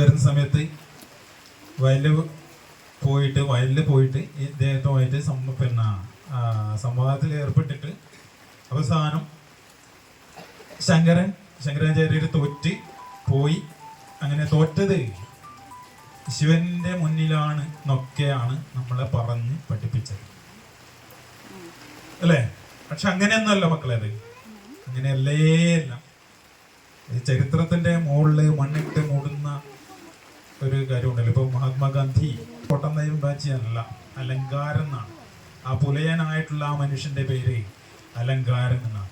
വരുന്ന സമയത്ത് വയലിൽ പോയിട്ട് വയലിൽ പോയിട്ട് ഇദ്ദേഹത്തുമായിട്ട് സം- പിന്നെ സംവാദത്തിൽ ഏർപ്പെട്ടിട്ട് അവസാനം ശങ്കരൻ ശങ്കരാചാര്യർ തോറ്റ് പോയി. അങ്ങനെ തോറ്റത് ശിവന്റെ മുന്നിലാണ് എന്നൊക്കെയാണ് നമ്മളെ പറഞ്ഞ് പഠിപ്പിച്ചത്. അല്ലേ? പക്ഷെ അങ്ങനെയൊന്നുമല്ല മക്കളെ അത്. അങ്ങനെയല്ലേ അല്ല ചരിത്രത്തിന്റെ മുകളിൽ മണ്ണിട്ട് മൂടുന്ന ഒരു കാര്യമുണ്ടല്ലോ. ഇപ്പൊ മഹാത്മാഗാന്ധി കോട്ടന്നയും ബാച്ചിയല്ല അലങ്കാരൻ എന്നാണ്. ആ പുലയനായിട്ടുള്ള ആ മനുഷ്യന്റെ പേര് അലങ്കാരൻ എന്നാണ്.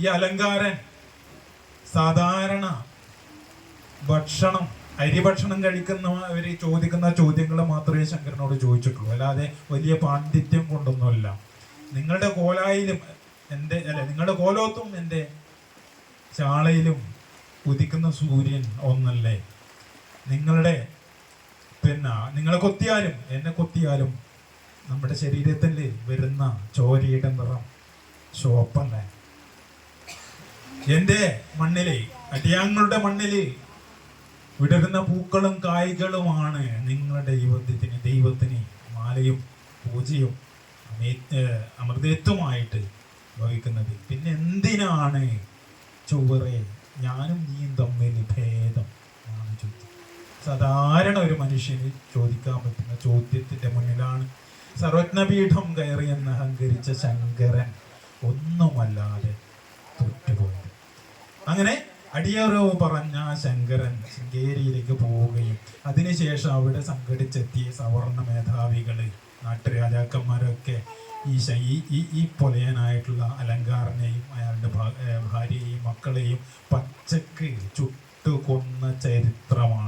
ഈ അലങ്കാരൻ സാധാരണ ഭക്ഷണം അരിഭക്ഷണം കഴിക്കുന്നവർ ചോദിക്കുന്ന ചോദ്യങ്ങൾ മാത്രമേ ശങ്കരനോട് ചോദിച്ചിട്ടുള്ളൂ. അല്ലാതെ വലിയ പാണ്ഡിത്യം കൊണ്ടൊന്നുമല്ല. നിങ്ങളുടെ കോലായിലും എന്റെ അല്ല നിങ്ങളുടെ കോലോത്തും എന്റെ ചാളയിലും ഉദിക്കുന്ന സൂര്യൻ ഒന്നല്ലേ? നിങ്ങളുടെ പിന്നെ നിങ്ങളെ കൊത്തിയാലും എന്നെ കൊത്തിയാലും നമ്മുടെ ശരീരത്തിൽ വരുന്ന ചോരയുടെ നിറം ചുവപ്പല്ലേ? എന്റെ മണ്ണിലെ അടിയാങ്ങളുടെ മണ്ണിൽ വിടരുന്ന പൂക്കളും കായ്കളുമാണ് നിങ്ങളുടെ ദൈവത്തിന് ദൈവത്തിന് മാലയും പൂജയും അമൃതത്വമായിട്ട് വഹിക്കുന്നത്. പിന്നെ എന്തിനാണ് ചൊവ്വറെ ഞാനും നീയും സാധാരണ ഒരു മനുഷ്യന് ചോദിക്കാൻ പറ്റുന്ന ചോദ്യത്തിന്റെ മുന്നിലാണ്. സർവജ്ഞപീഠം കയറിയെന്ന് അഹങ്കരിച്ച ശങ്കരൻ ഒന്നുമല്ലാതെ തൊറ്റുപോയത് അങ്ങനെ അടിയറോ പറഞ്ഞ ശങ്കരൻ ശൃംഗേരിയിലേക്ക് പോവുകയും അതിനുശേഷം അവിടെ സംഘടിച്ചെത്തിയ സവർണ മേധാവികൾ നാട്ടുരാജാക്കന്മാരൊക്കെ ഈ ഈ ഈ പൊലയനായിട്ടുള്ള അലങ്കാരനെയും അയാളുടെ ഭാര്യയെയും മക്കളെയും പച്ചക്ക് ചുട്ടുകൊന്ന ചരിത്രമാണ്.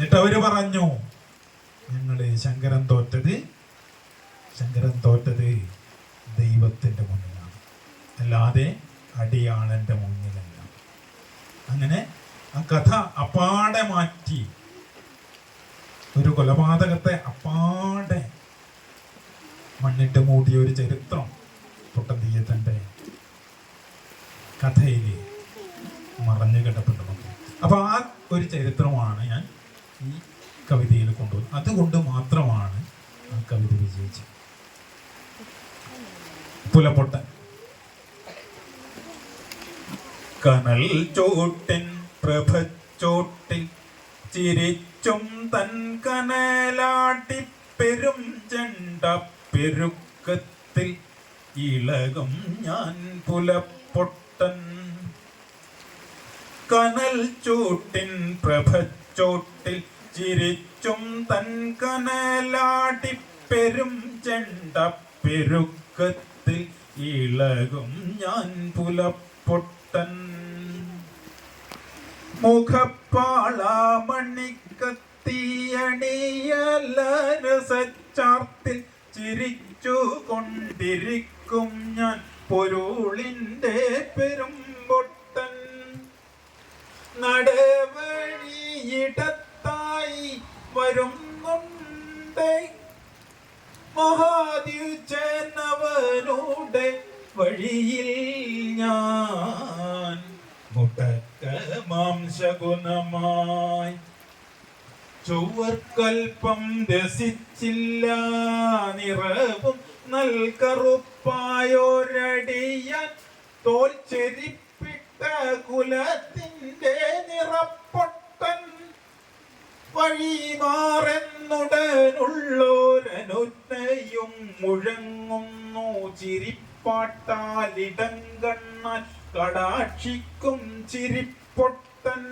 എന്നിട്ട് അവർ പറഞ്ഞു ഞങ്ങൾ ശങ്കരൻ തോറ്റത് ശങ്കരൻ തോറ്റത് ദൈവത്തിന്റെ മുന്നിലാണ്. അല്ലാതെ അടിയാളന്റെ മുന്നിലല്ല. അങ്ങനെ ആ കഥ അപ്പാടെ മാറ്റി. ഒരു കൊലപാതകത്തെ അപ്പാടെ മണ്ണിട്ട് മൂടിയ ഒരു ചരിത്രം പൊട്ടന്തീയത്തന്റെ കഥയിൽ മറഞ്ഞു കിടപ്പുണ്ട് അപ്പൊ ആ ഒരു ചരിത്രമാണ് ഞാൻ ഈ കവിതയിൽ കൊണ്ടുവന്നു. അതുകൊണ്ട് മാത്രമാണ് ആ കവിത വിജയിച്ചത്. പുലപ്പൊട്ടൻ. കനൽ ചോട്ടിൻ പ്രഭച്ചോട്ടിൽ ചിരിച്ചും തൻ കനലാട്ടി പെരും ചെണ്ട പെരുക്കത്തിൽ ഇളകും ഞാൻ പുലപ്പൊട്ടൻ. കനൽ ചൂട്ടിൻ പ്രഭച്ചോട്ടിൽ ചിരിച്ചും തൻ കനലാട്ടി പെരും ചെണ്ട പെരുക്കത്തിൽ ഇളകും ഞാൻ പുലപ്പൊട്ടൻ. മുഖപ്പാളാമണിക്കത്തിയണിയലരസച്ചാർത്തിൽ ചിരിച്ചു കൊണ്ടിരിക്കും ഞാൻ പൊരുളിന്റെ പെരുമ്പൊട്ടൻ. നടവഴിയിടത്തായി വരുന്നുണ്ട്. മഹാദ്യുജനവനുടെ വഴിയിൽ ഞാൻ. മുട്ടക്ക മാംസഗുണമായി. ചുവർക്കൽപ്പം രസിച്ചില്ല നിറവും നൽകറുപ്പായോരടിയ തോൽ ചെരിപ്പിട്ട കുലത്തിന്റെ നിറപ്പൊട്ടൻ വഴിമാറെന്നുടനുള്ളോരനുജ്ഞയും മുഴങ്ങുന്നു ചിരിപ്പാട്ടാലിടം കണ്ണ കടാക്ഷിക്കും ചിരിപ്പൊട്ടൻ.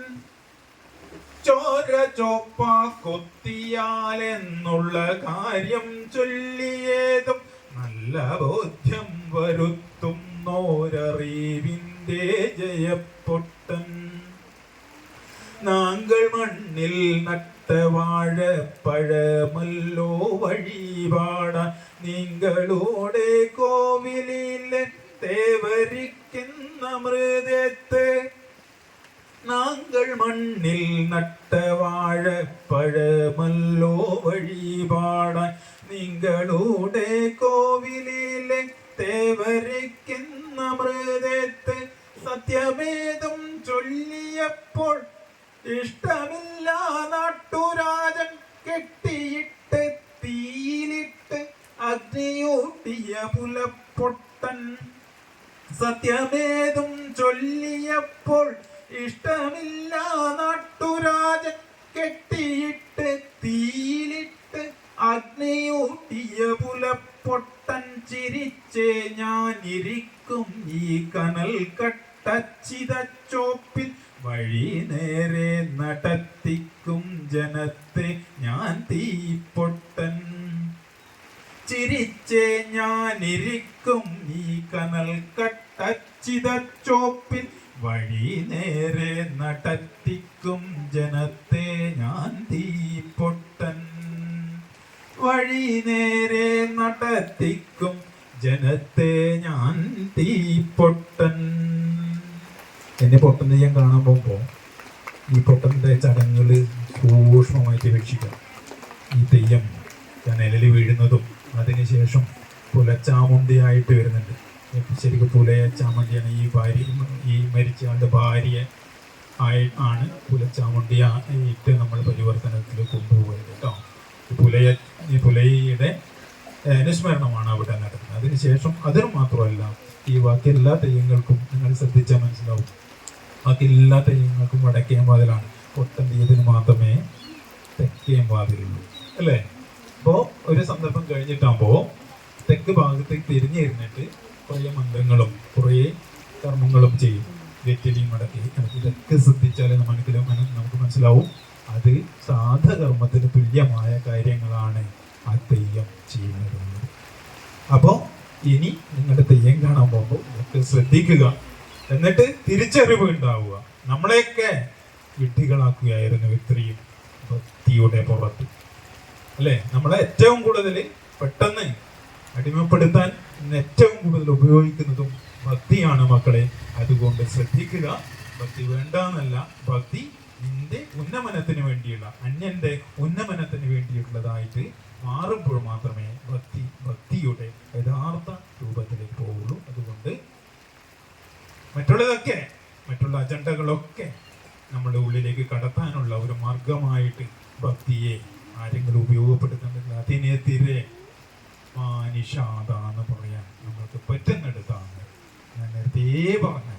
ചോര ചോപ്പ കൊത്തിയാലെന്നുള്ള കാര്യം ചൊല്ലിയേതും നല്ല ബോധ്യം വരുത്തുന്നോരറിവിന്റെ നിങ്ങളുടെ കോവിലിലെ തേവരിക്കുന്ന മൃതത്തെ നാങ്കൾ മണ്ണിൽ നട്ട വാഴപ്പഴമല്ലോ വഴിപാട നിങ്ങളുടെ അഗ്നിയൂട്ടിയ പുലപ്പൊട്ടൻ സത്യമേതും ചൊല്ലിയപ്പോൾ ഇഷ്ടമില്ല നാട്ടുരാജ കെട്ടിയിട്ട് തീയിലിട്ട് അഗ്നിയൂട്ടിയ പുലപ്പൊട്ടൻ ചിരിച്ചേ ഞാനിരിക്കും ഈ കനൽ കട്ടച്ചിതച്ചോപ്പിൽ വഴി നേരെ നടത്തിക്കും ജനത്തെ ഞാൻ തീപ്പൊട്ടൻ. ചിരിച്ചേ ഞാനിരിക്കും. ഈ കനൽ കട്ടച്ചിതച്ചോപ്പിൽ വഴി നേരെ നടത്തിക്കും ജനത്തെ ഞാൻ തീപ്പൊട്ടൻ. വഴി നേരെ നടത്തിക്കും ജനത്തെ ഞാൻ തീപ്പൊട്ടൻ. എന്നെ പൊട്ടൻ ഞാൻ കാണാൻ പോകുമ്പോൾ ഈ പൊട്ടന്റെ ചടങ്ങുകൾ സൂക്ഷ്മമായിട്ട് വീക്ഷിക്കാം ഈ തെയ്യം ഞാൻ നിലയിൽ വീഴുന്നതും അതിനുശേഷം പുലച്ചാമുണ്ടിയായിട്ട് വരുന്നുണ്ട്. ശരിക്കും പുലയച്ചാമുണ്ടിയാണ് ഈ ഭാര്യ ഈ മരിച്ചയാളുടെ ഭാര്യ ആയി ആണ് പുലച്ചാമുണ്ടിയായിട്ട് നമ്മൾ പരിവർത്തനത്തിൽ കൊണ്ടുപോയത് കേട്ടോ. പുലയ ഈ പുലയുടെ അനുസ്മരണമാണ് അവിടെ നടക്കുന്നത്. അതിനുശേഷം അതിന് മാത്രമല്ല ഈ ബാക്കി എല്ലാ തെയ്യങ്ങൾക്കും നിങ്ങൾ ശ്രദ്ധിച്ചാൽ മനസ്സിലാവും. ബാക്കി എല്ലാ തെയ്യങ്ങൾക്കും വടക്കേം വാതിലാണ്. പൊട്ടൻ തീയതിന് മാത്രമേ തെക്കേം വാതിലുള്ളൂ. അല്ലേ? അപ്പോൾ ഒരു സന്ദർഭം കഴിഞ്ഞിട്ടാകുമ്പോൾ തെക്ക് ഭാഗത്തേക്ക് തിരിഞ്ഞിരുന്നിട്ട് കുറേ മന്ത്രങ്ങളും കുറേ കർമ്മങ്ങളും ചെയ്യും. വെറ്റിലിയും മടക്കി. ഇതൊക്കെ ശ്രദ്ധിച്ചാൽ നമുക്ക് നമുക്ക് മനസ്സിലാവും. അത് സാധകർമ്മത്തിന് തുല്യമായ കാര്യങ്ങളാണ് ആ തെയ്യം ചെയ്യുന്നത്. അപ്പോൾ ഇനി നിങ്ങളുടെ തെയ്യം കാണാൻ പോകുമ്പോൾ ഇതൊക്കെ ശ്രദ്ധിക്കുക. എന്നിട്ട് തിരിച്ചറിവ് ഉണ്ടാവുക. നമ്മളെയൊക്കെ വിഡ്ഢികളാക്കുകയായിരുന്നു ഇത്രയും ഭക്തിയുടെ പുറത്ത്. അല്ലേ? നമ്മളെ ഏറ്റവും കൂടുതൽ പെട്ടെന്ന് അടിമപ്പെടുത്താൻ ഇന്ന് ഏറ്റവും കൂടുതൽ ഉപയോഗിക്കുന്നതും ഭക്തിയാണ് മക്കളെ. അതുകൊണ്ട് ശ്രദ്ധിക്കുക. ഭക്തി വേണ്ട എന്നല്ല ഭക്തി നിന്റെ ഉന്നമനത്തിന് വേണ്ടിയുള്ള അന്യന്റെ ഉന്നമനത്തിന് വേണ്ടിയുള്ളതായിട്ട് മാറുമ്പോൾ മാത്രമേ ഭക്തി ഭക്തിയുടെ യഥാർത്ഥ രൂപത്തിലേക്ക് പോവുള്ളൂ. അതുകൊണ്ട് മറ്റുള്ളതൊക്കെ മറ്റുള്ള അജണ്ടകളൊക്കെ നമ്മുടെ ഉള്ളിലേക്ക് കടത്താനുള്ള ഒരു മാർഗമായിട്ട് ഭക്തിയെ ആരെങ്കിലും ഉപയോഗപ്പെടുത്തുന്നുണ്ടെങ്കിൽ അതിനെതിരെ മാനിഷാതാന്ന് പറയാൻ നമ്മൾക്ക് പറ്റുന്നിടത്താണ്. ഞാൻ നേരത്തെ പറഞ്ഞ